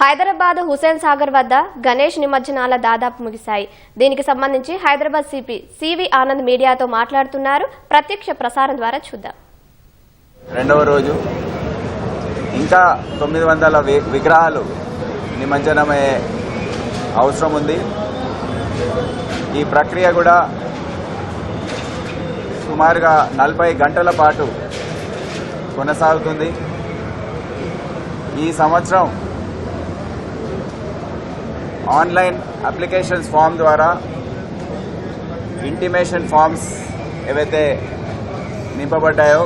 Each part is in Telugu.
హైదరాబాద్ హుసేన్ సాగర్ వద్ద గణేష్ నిమజ్జనాల దాదాపు ముగిశాయి. దీనికి సంబంధించి హైదరాబాద్ సిపి సివి ఆనంద్ మీడియాతో మాట్లాడుతున్నారు. ప్రత్యక్ష ప్రసారం ద్వారా చూద్దాం. రెండవ రోజు ఇంకా తొమ్మిది వందల విగ్రహాలు నిమజ్జనమయ్యే అవసరం ఉంది. ఈ ప్రక్రియ కూడా సుమారుగా నలభై గంటల పాటు కొనసాగుతుంది. ఈ సంవత్సరం ఆన్లైన్ అప్లికేషన్స్ ఫామ్ ద్వారా ఇంటిమేషన్ ఫామ్స్ ఏవైతే నింపబడ్డాయో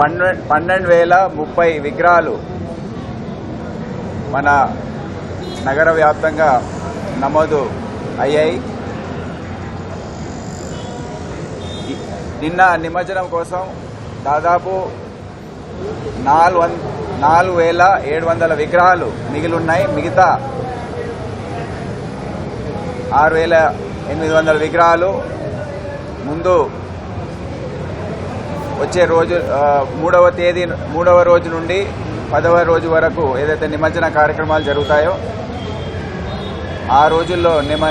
పన్నెండు పన్నెండు వేల ముప్పై విగ్రహాలు మన నగర వ్యాప్తంగా నమోదు అయ్యాయి. నిన్న నిమజ్జనం కోసం దాదాపు నాలుగు వం నాలుగు వేల ఏడు వందల విగ్రహాలు మిగిలిన్నాయి మిగతా ఆరు వేల ఎనిమిది వందల విగ్రహాలు. ముందు వచ్చే రోజు మూడవ తేదీ మూడవ రోజు నుండి పదవ రోజు వరకు ఏదైతే నిమజ్జన కార్యక్రమాలు జరుగుతాయో ఆ రోజుల్లో నిమ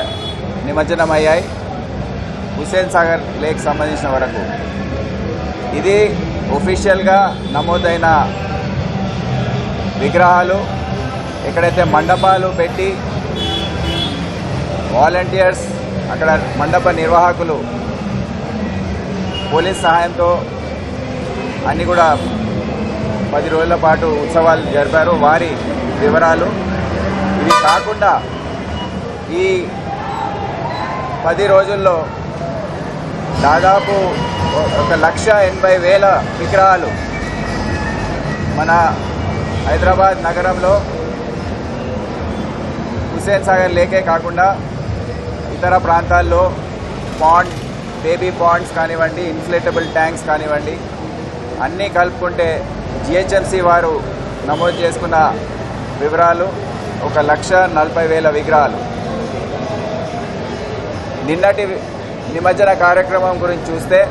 నిమజ్జనం అయ్యాయి హుస్సేన్ సాగర్ లేక్ సంబంధించిన వరకు. ఇది ఒఫీషియల్గా నమోదైన విగ్రహాలు. ఎక్కడైతే మండపాలు పెట్టి వాలంటీర్స్ అక్కడ మండప నిర్వాహకులు పోలీస్ సహాయంతో అన్ని కూడా పది రోజుల పాటు ఉత్సవాలు జరిపారు. వారి వివరాలు ఇవి కాకుండా ఈ పది రోజుల్లో దాదాపు ఒక లక్ష ఎనభై వేల విగ్రహాలు మన హైదరాబాద్ నగరంలో హుస్సేన్ సాగర్ లేకే కాకుండా ఇతర ప్రాంతాల్లో పాండ్ బేబీ పాండ్స్ కానివ్వండి ఇన్ఫ్లేటబుల్ ట్యాంక్స్ కానివ్వండి అన్నీ కలుపుకుంటే జిహెచ్ఎంసీ వారు నమోదు చేసుకున్న వివరాలు ఒక లక్ష నలభై వేల విగ్రహాలు. నిన్నటి నిమజ్జన కార్యక్రమం గురించి చూస్తే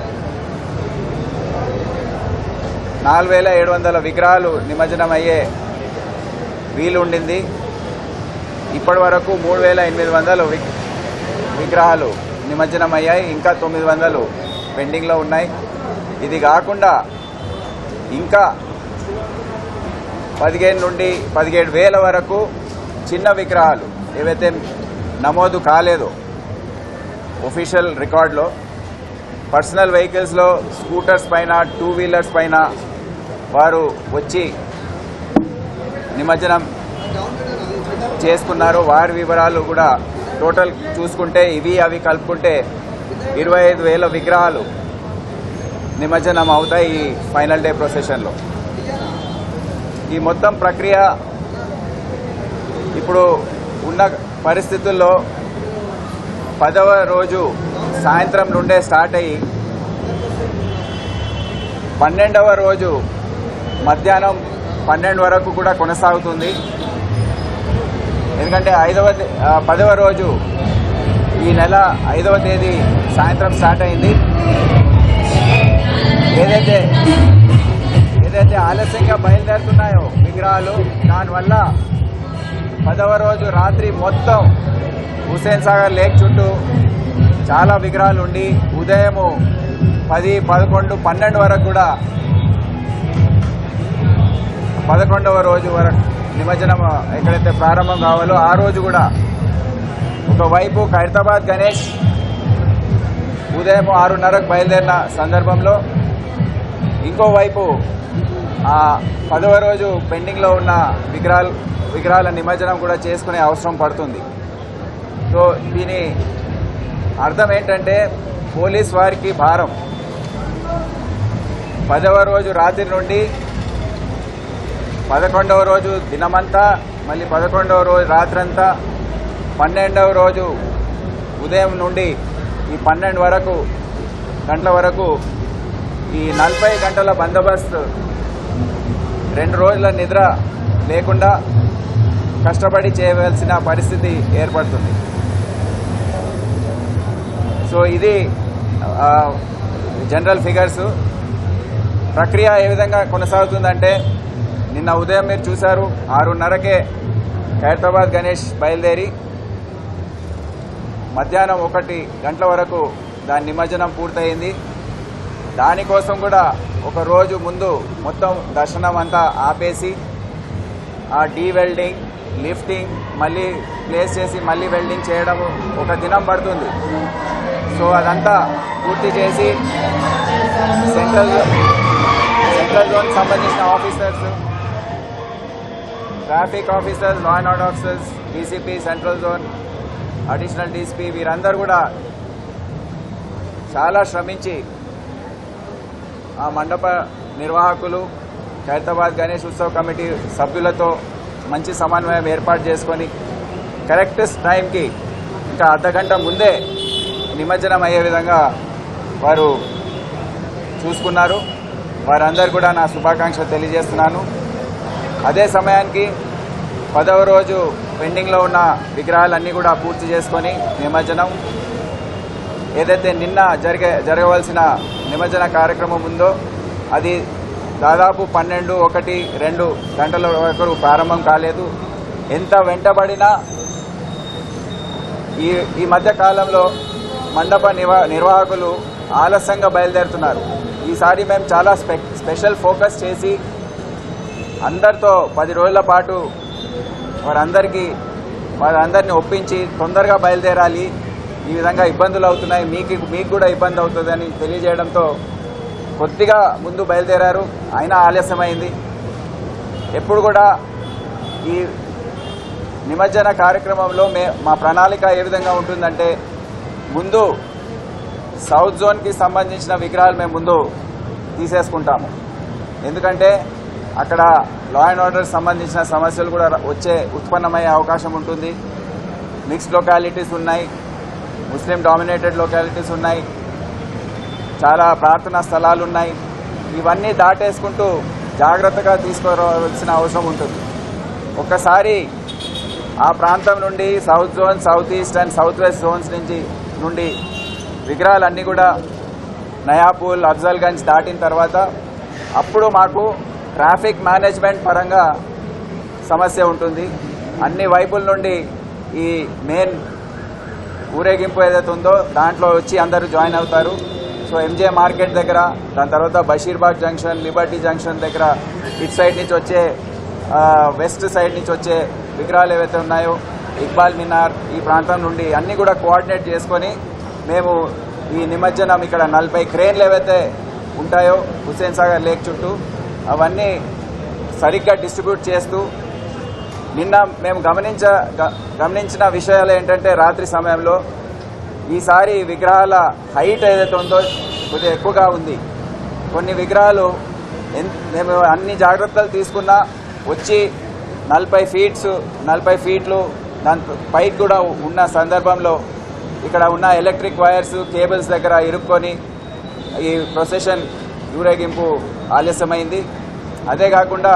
నాలుగు వేల ఏడు వందల విగ్రహాలు నిమజ్జనం అయ్యే వీలుండింది. ఇప్పటి వరకు మూడు వేల ఎనిమిది వందలు వి- విగ్రహాలు నిమజ్జనం అయ్యాయి ఇంకా తొమ్మిది వందలు పెండింగ్లో ఉన్నాయి. ఇది కాకుండా ఇంకా పదిహేను నుండి పదిహేడు వేల వరకు చిన్న విగ్రహాలు ఏవైతే నమోదు కాలేదో ఒఫీషియల్ రికార్డులో పర్సనల్ వెహికల్స్లో స్కూటర్స్ పైన టూ వీలర్స్ పైన వారు వచ్చి నిమజ్జనం చేసుకున్నారు. వారి వివరాలు కూడా టోటల్ చూసుకుంటే ఇవి అవి కలుపుకుంటే ఇరవై ఐదు వేల విగ్రహాలు నిమజ్జనం అవుతాయి ఈ ఫైనల్ డే ప్రొసెషన్లో. ఈ మొత్తం ప్రక్రియ ఇప్పుడు ఉన్న పరిస్థితుల్లో పదవ రోజు సాయంత్రం నుండే స్టార్ట్ అయ్యి పన్నెండవ రోజు మధ్యాహ్నం పన్నెండు వరకు కూడా కొనసాగుతుంది. ఎందుకంటే ఐదవ పదవ రోజు ఈ నెల ఐదవ తేదీ సాయంత్రం స్టార్ట్ అయింది. ఏదైతే ఏదైతే ఆలస్యంగా బయలుదేరుతున్నాయో విగ్రహాలు దానివల్ల పదవ రోజు రాత్రి మొత్తం హుసేన్ సాగర్ లేక్ చుట్టూ చాలా విగ్రహాలు ఉండి ఉదయము పది పదకొండు పన్నెండు వరకు కూడా పదకొండవ రోజు వరకు నిమజ్జనం ఎక్కడైతే ప్రారంభం కావాలో ఆ రోజు కూడా ఒకవైపు ఖైరతాబాద్ గణేష్ ఉదయం ఆరున్నరకు బయలుదేరిన సందర్భంలో ఇంకోవైపు ఆ పదవ రోజు పెండింగ్లో ఉన్న విగ్రహాలు విగ్రహాల నిమజ్జనం కూడా చేసుకునే అవసరం పడుతుంది. సో దీని అర్థం ఏంటంటే పోలీస్ వారికి భారం. పదవ రోజు రాత్రి నుండి పదకొండవ రోజు దినమంతా మళ్ళీ పదకొండవ రోజు రాత్రంతా పన్నెండవ రోజు ఉదయం నుండి ఈ పన్నెండు వరకు గంటల వరకు ఈ నలభై గంటల బందోబస్తు రెండు రోజుల నిద్ర లేకుండా కష్టపడి చేయవలసిన పరిస్థితి ఏర్పడుతుంది. సో ఇది జనరల్ ఫిగర్స్. ప్రక్రియ ఏ విధంగా కొనసాగుతుందంటే నిన్న ఉదయం మీరు చూశారు ఆరున్నరకే ఖైరతాబాద్ గణేష్ బయలుదేరి మధ్యాహ్నం ఒకటి గంటల వరకు దాని నిమజ్జనం పూర్తయింది. దానికోసం కూడా ఒక రోజు ముందు మొత్తం దర్శనం అంతా ఆపేసి ఆ డీ వెల్డింగ్ లిఫ్టింగ్ మళ్ళీ ప్లేస్ చేసి మళ్ళీ వెల్డింగ్ చేయడం ఒక దినం పడుతుంది. సో అదంతా పూర్తి చేసి సెంట్రల్ సెంట్రల్ జోన్కి సంబంధించిన officers traffic officers law and order officers DCP central zone additional DCP వీరందరూ కూడా చాలా శ్రమించి ఆ మండప నిర్వాహకులు ఖైరతాబాద్ గణేష్ ఉత్సవ్ కమిటీ సభ్యులతో మంచి సమన్వయం ఏర్పాటు చేసుకొని కరెక్ట్ టైంకి ఇంకా అర్ధగంట ముందే నిమజ్జనం అయ్యే విధంగా వారు చూసుకున్నారు. వారందరూ కూడా నా శుభాకాంక్షలు తెలియజేస్తున్నాను. అదే సమయానికి పదవ రోజు పెండింగ్లో ఉన్న విగ్రహాలన్నీ కూడా పూర్తి చేసుకొని నిమజ్జనం. ఏదైతే నిన్న జరిగే జరగవలసిన నిమజ్జన కార్యక్రమం ఉందో అది దాదాపు పన్నెండు ఒకటి రెండు గంటల వరకు ప్రారంభం కాలేదు. ఎంత వెంటబడినా ఈ ఈ మధ్య కాలంలో మండప నివా నిర్వాహకులు ఆలస్యంగా బయలుదేరుతున్నారు. ఈసారి మేము చాలా స్పె స్పెషల్ ఫోకస్ చేసి అందరితో పది రోజుల పాటు వారందరికీ వారందరిని ఒప్పించి తొందరగా బయలుదేరాలి. ఈ విధంగా ఇబ్బందులు అవుతున్నాయి. మీకు మీకు కూడా ఇబ్బంది అవుతుందని తెలియజేయడంతో కొద్దిగా ముందు బయలుదేరారు. అయినా ఆలస్యమైంది. ఎప్పుడు కూడా ఈ నిమజ్జన కార్యక్రమంలో మే మా ప్రణాళిక ఏ విధంగా ఉంటుందంటే ముందు సౌత్ జోన్కి సంబంధించిన విగ్రహాలు మేము ముందు తీసేసుకుంటాము. ఎందుకంటే అక్కడ లా అండ్ ఆర్డర్ సంబంధించిన సమస్యలు కూడా వచ్చే ఉత్పన్నమయ్యే అవకాశం ఉంటుంది. మిక్స్డ్ లొకాలిటీస్ ఉన్నాయి. ముస్లిం డామినేటెడ్ లొకాలిటీస్ ఉన్నాయి. చాలా ప్రార్థనా స్థలాలు ఉన్నాయి. ఇవన్నీ దాటేసుకుంటూ జాగ్రత్తగా తీసుకోవాల్సిన అవసరం ఉంటుంది. ఒక్కసారి ఆ ప్రాంతం నుండి south zone south east and south west zones నుంచి నుండి విగ్రహాలన్నీ కూడా నయాపూల్ అఫ్జల్గంజ్ దాటిన తర్వాత అప్పుడు మాకు ట్రాఫిక్ మేనేజ్మెంట్ పరంగా సమస్య ఉంటుంది. అన్ని వైపుల నుండి ఈ మెయిన్ ఊరేగింపు ఏదైతే ఉందో దాంట్లో వచ్చి అందరూ జాయిన్ అవుతారు. సో ఎంజే మార్కెట్ దగ్గర దాని తర్వాత బషీర్బాగ్ జంక్షన్ లిబర్టీ జంక్షన్ దగ్గర ఇటు సైడ్ నుంచి వచ్చే వెస్ట్ సైడ్ నుంచి వచ్చే విగ్రహాలు ఏవైతే ఉన్నాయో ఇక్బాల్ మినార్ ఈ ప్రాంతం నుండి అన్నీ కూడా కోఆర్డినేట్ చేసుకొని మేము ఈ నిమజ్జనం ఇక్కడ నలభై క్రేన్లు ఏవైతే ఉంటాయో హుస్సేన్ సాగర్ లేక్ చుట్టూ అవన్నీ సరిగ్గా డిస్ట్రిబ్యూట్ చేస్తూ నిన్న మేము గమనించ గ- గమనించిన విషయాలు ఏంటంటే రాత్రి సమయంలో ఈసారి విగ్రహాల హైట్ ఏదైతే ఉందో కొద్దిగా ఎక్కువగా ఉంది. కొన్ని విగ్రహాలు ఎన్- మేము అన్ని జాగ్రత్తలు తీసుకున్నా వచ్చి నలభై ఫీట్స్ నలభై ఫీట్లు దాని పైకి కూడా ఉన్న సందర్భంలో ఇక్కడ ఉన్న ఎలక్ట్రిక్ వైర్స్ కేబుల్స్ దగ్గర ఇరుక్కొని ఈ ప్రొసెషన్ ఊరేగింపు ఆలస్యమైంది. అదే కాకుండా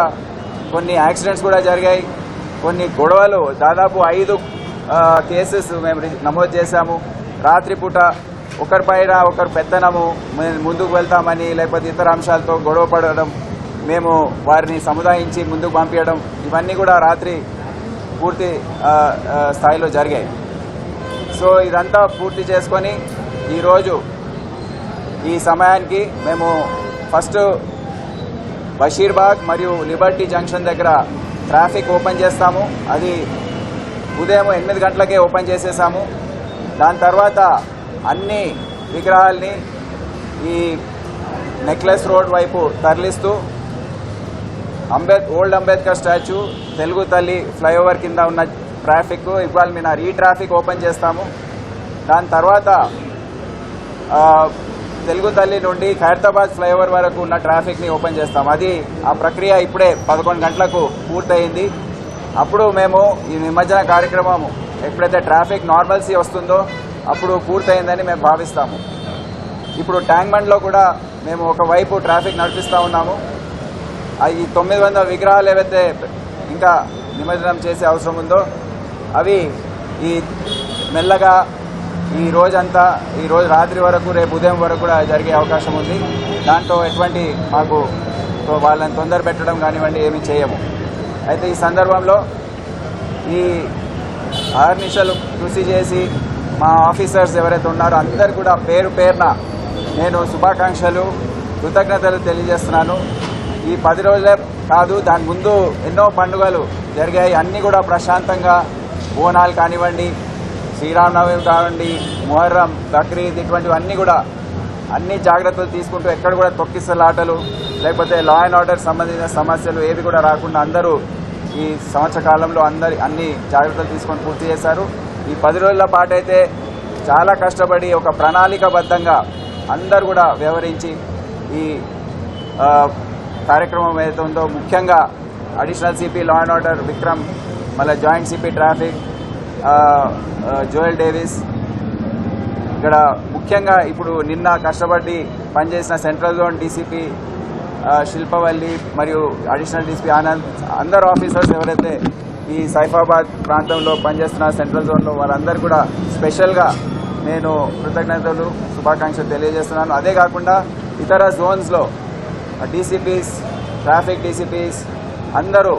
కొన్ని యాక్సిడెంట్స్ కూడా జరిగాయి. కొన్ని గొడవలు దాదాపు ఐదు కేసెస్ మేము నమోదు చేశాము. రాత్రిపూట ఒకరిపైన ఒకరు పెత్తనము మేము ముందుకు వెళ్తామని లేకపోతే ఇతర అంశాలతో గొడవ పడడం మేము వారిని సముదాయించి ముందుకు పంపించడం ఇవన్నీ కూడా రాత్రి పూర్తి స్థాయిలో జరిగాయి. సో ఇదంతా పూర్తి చేసుకొని ఈరోజు ఈ సమయానికి మేము ఫస్ట్ బషీర్బాగ్ మరియు లిబర్టీ జంక్షన్ దగ్గర ట్రాఫిక్ ఓపెన్ చేస్తాము. అది ఉదయం ఎనిమిది గంటలకే ఓపెన్ చేసేసాము. దాని తర్వాత అన్ని విగ్రహాల్ని ఈ నెక్లెస్ రోడ్ వైపు తరలిస్తూ Ambed old Ambedkar statue Telugu Thalli flyover కింద ఉన్న ట్రాఫిక్ ఇవాళ మినార్ ఈ ట్రాఫిక్ ఓపెన్ చేస్తాము. దాని తర్వాత తెలుగు తల్లి నుండి ఖైరతాబాద్ ఫ్లైఓవర్ వరకు ఉన్న ట్రాఫిక్ని ఓపెన్ చేస్తాం. అది ఆ ప్రక్రియ ఇప్పుడే పదకొండు గంటలకు పూర్తయింది. అప్పుడు మేము ఈ నిమజ్జన కార్యక్రమం ఎప్పుడైతే ట్రాఫిక్ నార్మల్సీ వస్తుందో అప్పుడు పూర్తయిందని మేము భావిస్తాము. ఇప్పుడు ట్యాంక్ బండ్లో కూడా మేము ఒకవైపు ట్రాఫిక్ నడిపిస్తూ ఉన్నాము. ఈ తొమ్మిది వందల విగ్రహాలు ఏవైతే ఇంకా నిమజ్జనం చేసే అవసరం ఉందో అవి ఈ మెల్లగా ఈ రోజంతా ఈ రోజు రాత్రి వరకు రేపు ఉదయం వరకు కూడా జరిగే అవకాశం ఉంది. దాంట్లో ఎటువంటి మాకు సో వాళ్ళని తొందర పెట్టడం కానివ్వండి ఏమీ చేయము. అయితే ఈ సందర్భంలో ఈ ఆర్నిషలు కృషి చేసి మా ఆఫీసర్స్ ఎవరైతే ఉన్నారో అందరు కూడా పేరు పేరున నేను శుభాకాంక్షలు కృతజ్ఞతలు తెలియజేస్తున్నాను. ఈ పది రోజులే కాదు దాని ముందు ఎన్నో పండుగలు జరిగాయి. అన్నీ కూడా ప్రశాంతంగా బోనాలు కానివ్వండి శ్రీరామనవమి కావండి మొహర్రం బక్రీద్ ఇటువంటివన్నీ కూడా అన్ని జాగ్రత్తలు తీసుకుంటూ ఎక్కడ కూడా తొక్కిసలాటలు లేకపోతే లా అండ్ ఆర్డర్ సంబంధించిన సమస్యలు ఏవి కూడా రాకుండా అందరూ ఈ సంవత్సర కాలంలో అందరి అన్ని జాగ్రత్తలు తీసుకొని పూర్తి చేశారు. ఈ పది రోజుల పాటు అయితే చాలా కష్టపడి ఒక ప్రణాళికబద్ధంగా అందరు కూడా వ్యవహరించి ఈ కార్యక్రమం ఏదైతే ఉందో ముఖ్యంగా additional CP law and order Vikram మళ్ళీ joint CP traffic Joel Davis. ఇక్కడ ముఖ్యంగా ఇప్పుడు నిన్న కష్టపడి పనిచేసిన సెంట్రల్ జోన్ డీసీపీ శిల్పవల్లి మరియు అడిషనల్ డీసీపీ ఆనంద్ అందరు ఆఫీసర్స్ ఎవరైతే ఈ సైఫాబాద్ ప్రాంతంలో పనిచేస్తున్న సెంట్రల్ జోన్లో వాళ్ళందరూ కూడా స్పెషల్గా నేను కృతజ్ఞతలు శుభాకాంక్షలు తెలియజేస్తున్నాను. అదే కాకుండా ఇతర జోన్స్లో డీసీపీస్ ట్రాఫిక్ డీసీపీస్ అందరూ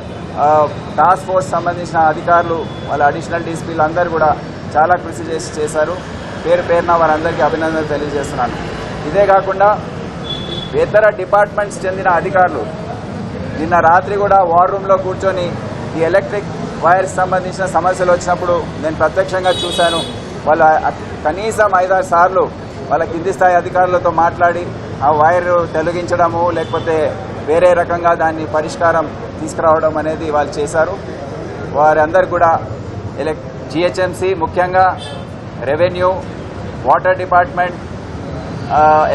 టాస్క్ ఫోర్స్ సంబంధించిన అధికారులు వాళ్ళ అడిషనల్ డీసీపీలు అందరూ కూడా చాలా కృషి చేసి చేశారు. పేరు పేరున వారందరికీ అభినందనలు తెలియజేస్తున్నాను. ఇదే కాకుండా ఇతర డిపార్ట్మెంట్స్ చెందిన అధికారులు నిన్న రాత్రి కూడా వార్ రూమ్లో కూర్చొని ఈ ఎలక్ట్రిక్ వైర్స్ సంబంధించిన సమస్యలు వచ్చినప్పుడు నేను ప్రత్యక్షంగా చూశాను. వాళ్ళ కనీసం ఐదారు సార్లు వాళ్ళ కింది స్థాయి అధికారులతో మాట్లాడి ఆ వైర్ తొలగించడము లేకపోతే వేరే రకంగా దాన్ని పరిష్కారం తీసుకురావడం అనేది వాళ్ళు చేశారు. వారందరు కూడా ఎలక్ జిహెచ్ఎంసీ ముఖ్యంగా revenue water department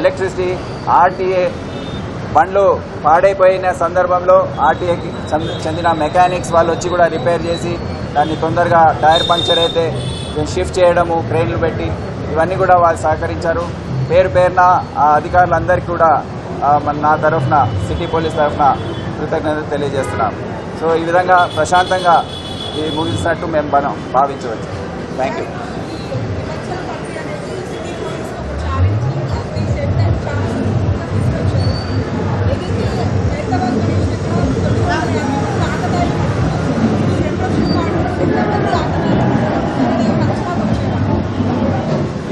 electricity RTA బండ్లు పాడైపోయిన సందర్భంలో ఆర్టీఏకి చెందిన మెకానిక్స్ వాళ్ళు వచ్చి కూడా రిపేర్ చేసి దాన్ని తొందరగా టైర్ పంక్చర్ అయితే షిఫ్ట్ చేయడము క్రెయిన్లు పెట్టి ఇవన్నీ కూడా వాళ్ళు సహకరించారు. పేరు పేరున ఆ అధికారులందరికీ కూడా నా తరఫున సిటీ పోలీస్ తరఫున కృతజ్ఞతలు తెలియజేస్తున్నాం. సో ఈ విధంగా ప్రశాంతంగా ఇది ముగిసినట్టు మేము మనం భావించవచ్చు. థ్యాంక్ యూ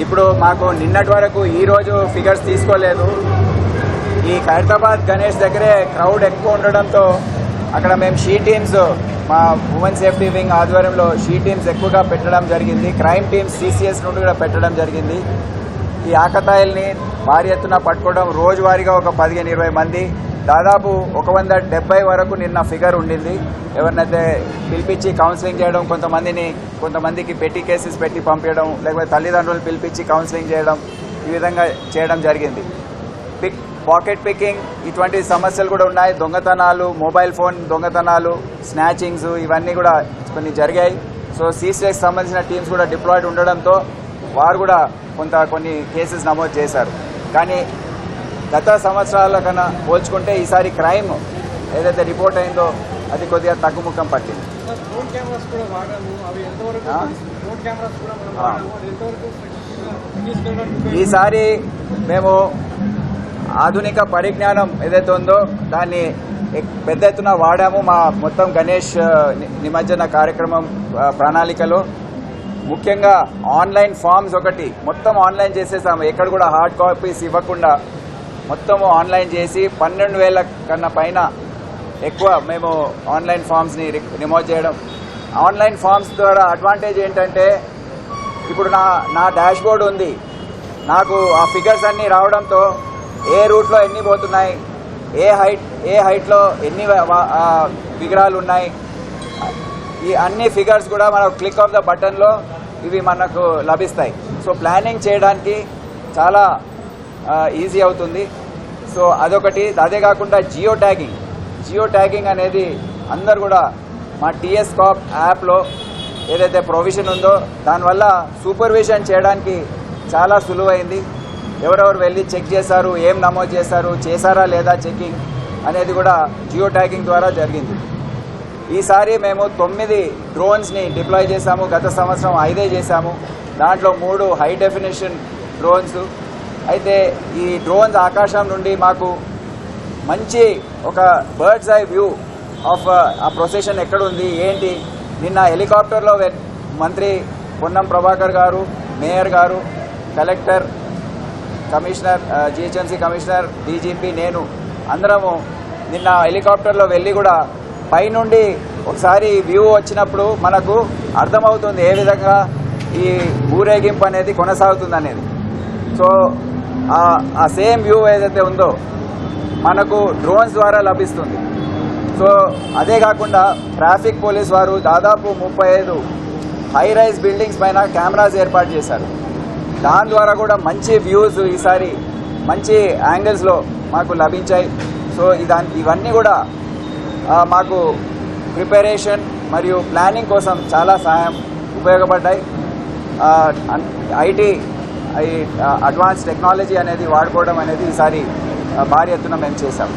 ఇప్పుడు మాకు నిన్నటి వరకు ఈరోజు ఫిగర్స్ తీసుకోలేదు. ఈ ఖైరతాబాద్ గణేష్ దగ్గరే క్రౌడ్ ఎక్కువ ఉండడంతో అక్కడ మేము షీ టీమ్స్ మా ఉమెన్ సేఫ్టీ వింగ్ ఆధ్వర్యంలో షీ టీమ్స్ ఎక్కువగా పెట్టడం జరిగింది. క్రైమ్ టీమ్స్ సీసీఎస్ నుండి కూడా పెట్టడం జరిగింది. ఈ ఆకతాయిల్ని భారీ ఎత్తున పట్టుకోవడం రోజువారీగా ఒక పదిహేను ఇరవై మంది దాదాపు ఒక వంద డెబ్బై వరకు నిన్న ఫిగర్ ఉండింది. ఎవరినైతే పిలిపించి కౌన్సిలింగ్ చేయడం కొంతమందిని కొంతమందికి పెట్టి కేసెస్ పెట్టి పంపించడం లేకపోతే తల్లిదండ్రులు పిలిపించి కౌన్సిలింగ్ చేయడం ఈ విధంగా చేయడం జరిగింది. పాకెట్ పికింగ్ ఇటువంటి సమస్యలు కూడా ఉన్నాయి. దొంగతనాలు మొబైల్ ఫోన్ దొంగతనాలు స్నాచింగ్స్ ఇవన్నీ కూడా కొన్ని జరిగాయి. సో సీసీఎస్ సంబంధించిన టీమ్స్ కూడా డిప్లాయిడ్ ఉండడంతో వారు కూడా కొంత కొన్ని కేసెస్ నమోదు చేశారు. కానీ గత సంవత్సరాల కన్నా పోల్చుకుంటే ఈసారి క్రైమ్ ఏదైతే రిపోర్ట్ అయిందో అది కొద్దిగా తగ్గుముఖం పట్టింది. ఈసారి మేము ఆధునిక పరిజ్ఞానం ఏదైతే ఉందో దాన్ని ఎక్- పెద్ద ఎత్తున వాడాము మా మొత్తం గణేష్ నిమజ్జన కార్యక్రమం ప్రణాళికలో. ముఖ్యంగా ఆన్లైన్ ఫామ్స్ ఒకటి మొత్తం ఆన్లైన్ చేసేసాము. ఎక్కడ కూడా హార్డ్ కాపీస్ ఇవ్వకుండా మొత్తం ఆన్లైన్ చేసి పన్నెండు వేల కన్నా పైన ఎక్కువ మేము ఆన్లైన్ ఫామ్స్ని రిమోట్ చేయడం. ఆన్లైన్ ఫామ్స్ ద్వారా అడ్వాంటేజ్ ఏంటంటే ఇప్పుడు నా నా డాష్బోర్డ్ ఉంది. నాకు ఆ ఫిగర్స్ అన్నీ రావడంతో ఏ రూట్లో ఎన్ని పోతున్నాయి? ఏ హైట్ ఏ హైట్లో ఎన్ని విగ్రహాలు ఉన్నాయి? ఈ అన్ని ఫిగర్స్ కూడా మన క్లిక్ ఆఫ్ ద బటన్లో ఇవి మనకు లభిస్తాయి. సో ప్లానింగ్ చేయడానికి చాలా ఈజీ అవుతుంది. సో అదొకటి. అదే కాకుండా జియో ట్యాగింగ్ జియో ట్యాగింగ్ అనేది అందరు కూడా మా టీఎస్ కాప్ యాప్లో ఏదైతే ప్రొవిజన్ ఉందో దానివల్ల సూపర్విజన్ చేయడానికి చాలా సులువైంది. ఎవరెవరు వెళ్ళి చెక్ చేశారు ఏం నమోదు చేశారు చేశారా లేదా చెకింగ్ అనేది కూడా జియో ట్యాగింగ్ ద్వారా జరిగింది. ఈసారి మేము తొమ్మిది డ్రోన్స్ని డిప్లాయ్ చేశాము గత సంవత్సరం ఐదే చేశాము. దాంట్లో మూడు హై డెఫినేషన్ డ్రోన్స్ అయితే ఈ డ్రోన్స్ ఆకాశం నుండి మాకు మంచి ఒక బర్డ్స్ ఐ వ్యూ ఆఫ్ ఆ ప్రొసెషన్ ఎక్కడుంది ఏంటి? నిన్న హెలికాప్టర్లో మంత్రి Ponnam Prabhakar garu mayor garu collector commissioner GHMC commissioner DGP నేను అందరము నిన్న హెలికాప్టర్లో వెళ్ళి కూడా పైనుండి ఒకసారి వ్యూ వచ్చినప్పుడు మనకు అర్థమవుతుంది ఏ విధంగా ఈ ఊరేగింపు అనేది కొనసాగుతుంది అనేది. సో ఆ- సేమ్ వ్యూ ఏదైతే ఉందో మనకు డ్రోన్స్ ద్వారా లభిస్తుంది. సో అదే కాకుండా ట్రాఫిక్ పోలీస్ వారు దాదాపు ముప్పై ఐదు హై రైజ్ బిల్డింగ్స్ పైన కెమెరాస్ ఏర్పాటు చేశారు. దాని ద్వారా కూడా మంచి వ్యూస్ ఈసారి మంచి యాంగిల్స్లో మాకు లభించాయి. సో ఇదాన్ ఇవన్నీ కూడా మాకు ప్రిపరేషన్ మరియు ప్లానింగ్ కోసం చాలా సహాయం ఉపయోగపడ్డాయి. ఐటీ అడ్వాన్స్ టెక్నాలజీ అనేది వాడుకోవడం అనేది ఈసారి భారీ ఎత్తున మేము చేశాం.